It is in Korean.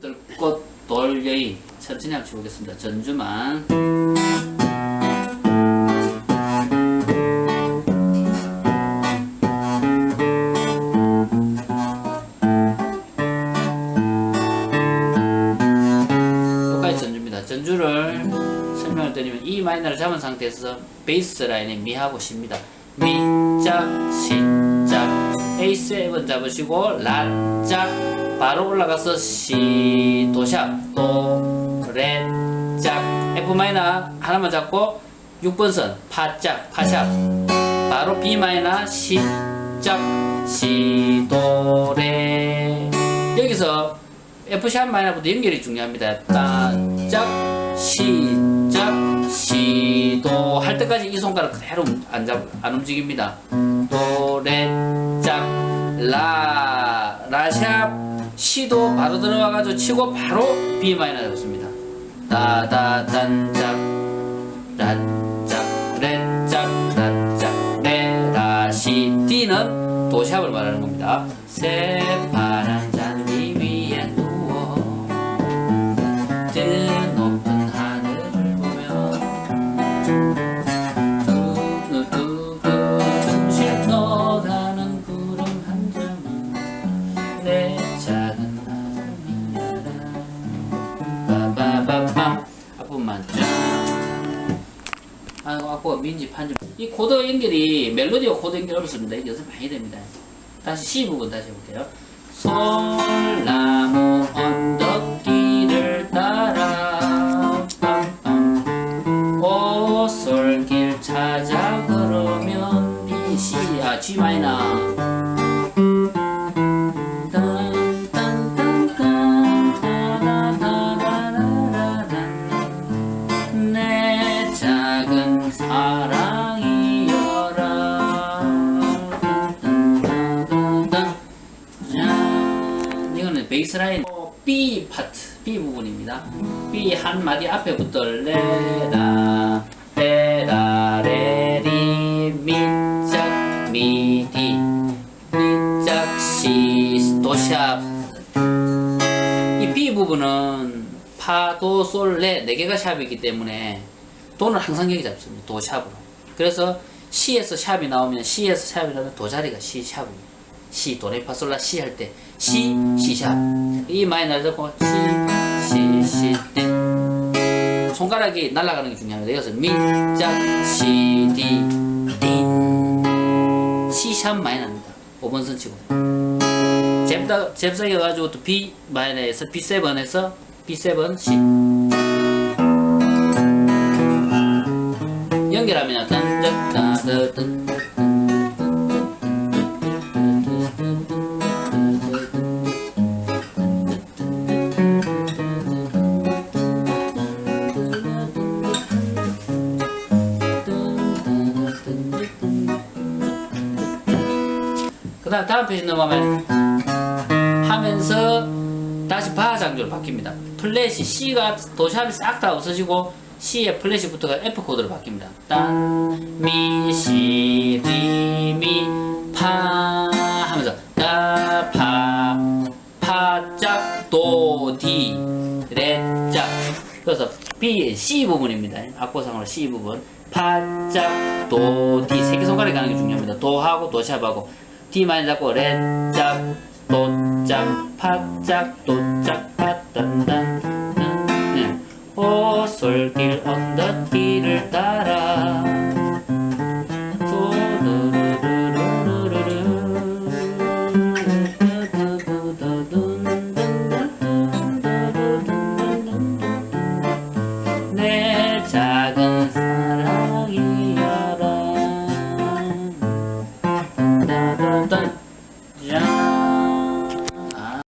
들꽃 돌여인 천천히 한번 쳐보겠습니다. 전주만 똑같이 전주입니다. 전주를 설명을 드리면 E 마이너를 잡은 상태에서 베이스 라인에 미하고 시입니다. 미, 짝, 시, 짝. A7 잡으시고 라, 짝. 바로 올라가서 시, 도샵, 도, 레, 짝. F 마이너 하나만 잡고 6번 선, 파, 짝, 파샵. 바로 B 마이너 시, 짝, 시, 도, 레. 여기서 F샵 마이너부터 연결이 중요합니다. 딴짝 시작 시도 할 때까지 이 손가락 그대로 안, 잡, 안 움직입니다. 도레짝 라 라샵 시도 바로 들어와가지고 치고 바로 B 마이너 잡습니다. 따다단짝 라짝 레짝 라짝 레라시 D는 도샵을 말하는 겁니다. 새 부분만 아까 민지 판지 이 코드 연결이 멜로디와 코드 연결 어렵습니다. 연습 많이 됩니다. 다시 C 부분 다시 해볼게요. 솔나무 언덕길을 따라 오솔길 찾아 걸으면 C, 아 G 마이너 사랑이여라. 짠 이거는 베이스라인 어, B 파트 B 부분입니다. B 한 마디 앞에 붙어 레라 레라 레리 미짝 미디. 미짝 시 도샵 이 B 부분은 파, 도, 솔, 레, 네 개가 샵이기 때문에 도는 항상 여기 잡습니다. 도 샵으로. 그래서 C에서 샵이 나오면 C에서 샵이 나오면 도 자리가 C 샵입니다. C, 도, 레, 파, 솔, 라, C 할 때 C, C 샵. 이 마이너를 잡고 C, C, C, D. 손가락이 날아가는 게 중요합니다. 여기서 미, 짝, C, D, D. C 샵 마이너입니다. 5번 선 치고. 잽다, 잽싸게 가지고 또 B 마이너에서 B7에서 B7 C 연결하면 그 다음 다음 페이지 넘어가면 하면서 다시 바 장조로 바뀝니다. 플랫이 C가 도샵이 싹 다 없어지고 C의 플랫이 붙어가 F 코드로 바뀝니다. 딴, 미, 시, 리, 미, 파 하면서 다, 파, 파, 짝, 도, 디, 레, 짝. 그래서 B, C 부분입니다. 악보상으로 C 부분. 파, 짝, 도, 디. 세개 손가락이 가는 게 중요합니다. 도하고 도샵하고 D 많이 잡고 레, 짝, 도 짝 파 짝 도 짝 파 딴딴 네. 오솔길 언덕길을 따라